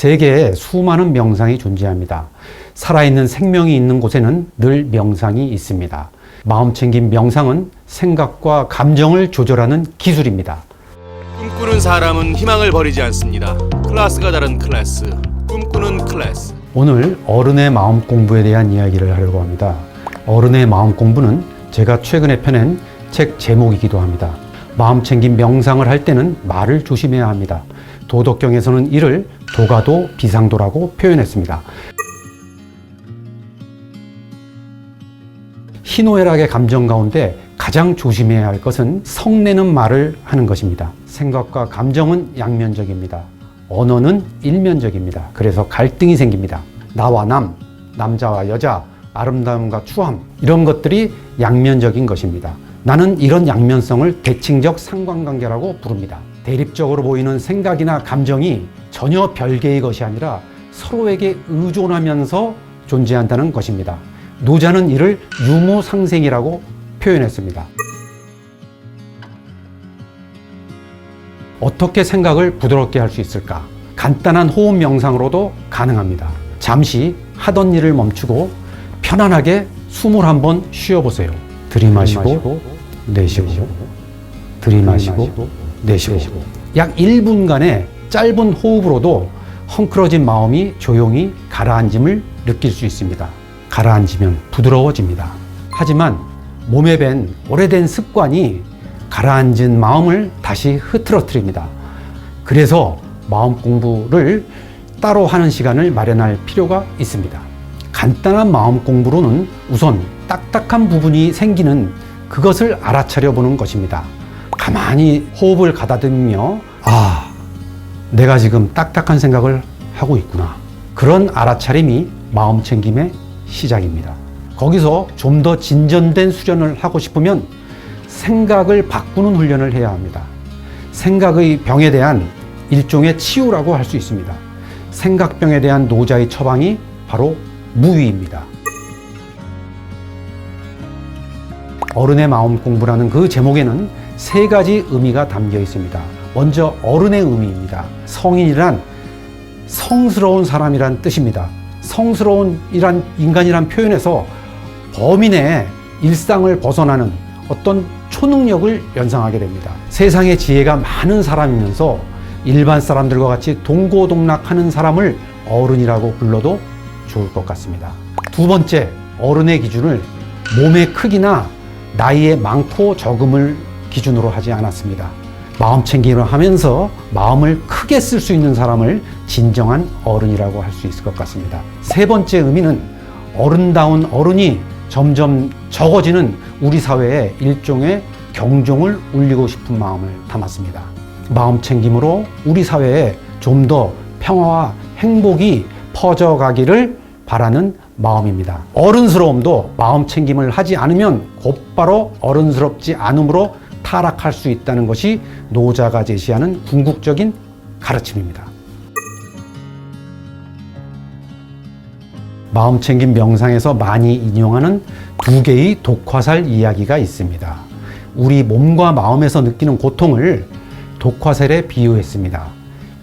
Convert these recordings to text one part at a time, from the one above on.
세계에 수많은 명상이 존재합니다. 살아있는 생명이 있는 곳에는 늘 명상이 있습니다. 마음 챙김 명상은 생각과 감정을 조절하는 기술입니다. 꿈꾸는 사람은 희망을 버리지 않습니다. 클래스가 다른 클래스. 꿈꾸는 클래스. 오늘 어른의 마음 공부에 대한 이야기를 하려고 합니다. 어른의 마음 공부는 제가 최근에 펴낸 책 제목이기도 합니다. 마음 챙김 명상을 할 때는 말을 조심해야 합니다. 도덕경에서는 이를 도가도 비상도라고 표현했습니다. 희노애락의 감정 가운데 가장 조심해야 할 것은 성내는 말을 하는 것입니다. 생각과 감정은 양면적입니다. 언어는 일면적입니다. 그래서 갈등이 생깁니다. 나와 남, 남자와 여자, 아름다움과 추함, 이런 것들이 양면적인 것입니다. 나는 이런 양면성을 대칭적 상관관계라고 부릅니다. 대립적으로 보이는 생각이나 감정이 전혀 별개의 것이 아니라 서로에게 의존하면서 존재한다는 것입니다. 노자는 이를 유무상생이라고 표현했습니다. 어떻게 생각을 부드럽게 할 수 있을까? 간단한 호흡 명상으로도 가능합니다. 잠시 하던 일을 멈추고 편안하게 숨을 한번 쉬어보세요. 들이마시고, 내쉬고, 들이마시고, 내쉬고. 약 1분간의 짧은 호흡으로도 헝클어진 마음이 조용히 가라앉음을 느낄 수 있습니다. 가라앉으면 부드러워집니다. 하지만 몸에 밴 오래된 습관이 가라앉은 마음을 다시 흐트러뜨립니다. 그래서 마음 공부를 따로 하는 시간을 마련할 필요가 있습니다. 간단한 마음 공부로는 우선 딱딱한 부분이 생기는 그것을 알아차려 보는 것입니다. 가만히 호흡을 가다듬으며, 아, 내가 지금 딱딱한 생각을 하고 있구나. 그런 알아차림이 마음 챙김의 시작입니다. 거기서 좀 더 진전된 수련을 하고 싶으면 생각을 바꾸는 훈련을 해야 합니다. 생각의 병에 대한 일종의 치유라고 할 수 있습니다. 생각병에 대한 노자의 처방이 바로 무위입니다. 어른의 마음 공부라는 그 제목에는 세 가지 의미가 담겨 있습니다. 먼저 어른의 의미입니다. 성인이란 성스러운 사람이란 뜻입니다. 성스러운 이란 인간이란 표현에서 범인의 일상을 벗어나는 어떤 초능력을 연상하게 됩니다. 세상에 지혜가 많은 사람이면서 일반 사람들과 같이 동고동락하는 사람을 어른이라고 불러도 좋을 것 같습니다. 두 번째, 어른의 기준을 몸의 크기나 나이의 많고 적음을 기준으로 하지 않았습니다. 마음 챙김을 하면서 마음을 크게 쓸 수 있는 사람을 진정한 어른이라고 할 수 있을 것 같습니다. 세 번째 의미는 어른다운 어른이 점점 적어지는 우리 사회에 일종의 경종을 울리고 싶은 마음을 담았습니다. 마음 챙김으로 우리 사회에 좀 더 평화와 행복이 퍼져가기를 바라는 마음입니다. 어른스러움도 마음 챙김을 하지 않으면 곧바로 어른스럽지 않음으로 타락할 수 있다는 것이 노자가 제시하는 궁극적인 가르침입니다. 마음 챙김 명상에서 많이 인용하는 두 개의 독화살 이야기가 있습니다. 우리 몸과 마음에서 느끼는 고통을 독화살에 비유했습니다.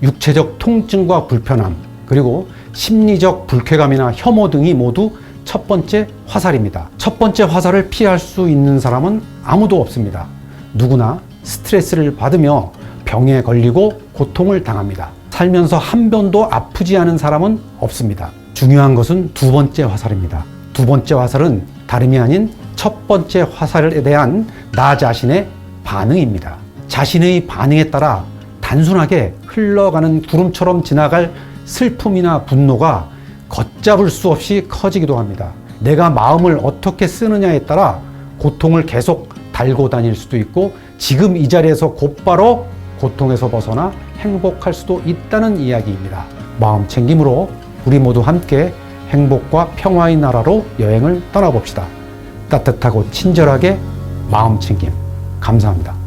육체적 통증과 불편함, 그리고 심리적 불쾌감이나 혐오 등이 모두 첫 번째 화살입니다. 첫 번째 화살을 피할 수 있는 사람은 아무도 없습니다. 누구나 스트레스를 받으며 병에 걸리고 고통을 당합니다. 살면서 한 번도 아프지 않은 사람은 없습니다. 중요한 것은 두 번째 화살입니다. 두 번째 화살은 다름이 아닌 첫 번째 화살에 대한 나 자신의 반응입니다. 자신의 반응에 따라 단순하게 흘러가는 구름처럼 지나갈 슬픔이나 분노가 걷잡을 수 없이 커지기도 합니다. 내가 마음을 어떻게 쓰느냐에 따라 고통을 계속 달고 다닐 수도 있고 지금 이 자리에서 곧바로 고통에서 벗어나 행복할 수도 있다는 이야기입니다. 마음 챙김으로 우리 모두 함께 행복과 평화의 나라로 여행을 떠나봅시다. 따뜻하고 친절하게 마음 챙김. 감사합니다.